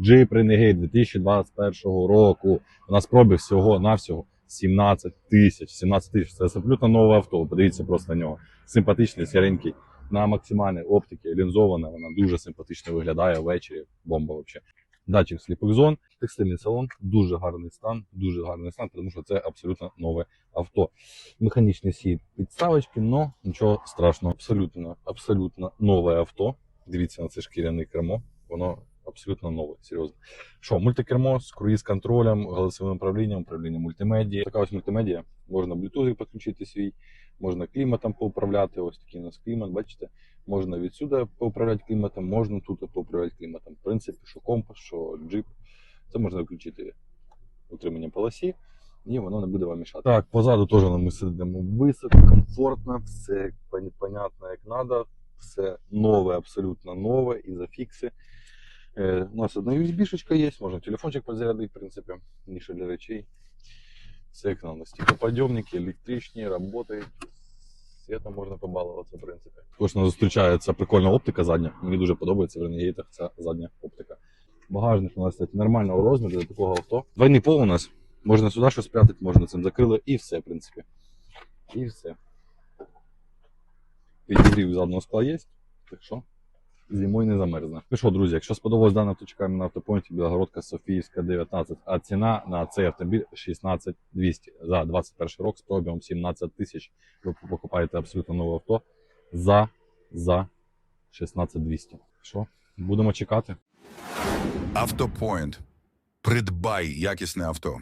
Jeep Renegade 2021 року. У нас пробіг всього навсього 17 тисяч. 17 тисяч. Це абсолютно нове авто. Подивіться просто на нього. Симпатичний, сіренький. На максимальній оптиці, лінзована, вона дуже симпатично виглядає ввечері. Бомба взагалі. Датчик сліпих зон, текстильний салон, дуже гарний стан, дуже гарний стан, тому що це абсолютно нове авто. Механічні всі підставочки, але нічого страшного. Абсолютно, абсолютно нове авто. Дивіться на це шкіряне кермо, воно абсолютно нове, серйозно. Що, мультикермо з круїз-контролем, голосовим управлінням, управлінням мультимедії. Така ось мультимедія. Можна Bluetooth підключити свій, можна кліматом поуправляти. Ось такий у нас клімат, бачите. Можна відсюди поуправляти кліматом, можна тут поуправляти кліматом. В принципі, що компас, що джип. Це можна включити утримання полосі, і воно не буде вам мішати. Так, позаду теж ми сидимо високо, комфортно, все понятно, як треба, все нове, абсолютно нове, і зафікси. Е, у нас одна USB-шечка є, можна телефончик підзарядити, в принципі, ніша для речей. Все як надо. Стеклоподйомники, електричні, працюють. Світом можна побалуватися, в принципі. Нас зустрічається прикольна оптика задня. Мені дуже подобається в Ренегейтах ця задня оптика. Багажник у нас кстати, нормального розміру для такого авто. Двойний пол у нас. Можна сюди щось спрятати, можна цим закрили і все, в принципі. І все. Підігрів заднього скла є, так що зимою не замерзне. Ну що, друзі, якщо сподобалось дане авто, чекаємо на автопоінті Білогородка Софіївська 19, а ціна на цей автомобіль 16200 за 21 рік з пробігом 17 тисяч. Ви покупаєте абсолютно нове авто за, за 16200. Що, будемо чекати? Автопоінт. Придбай якісне авто.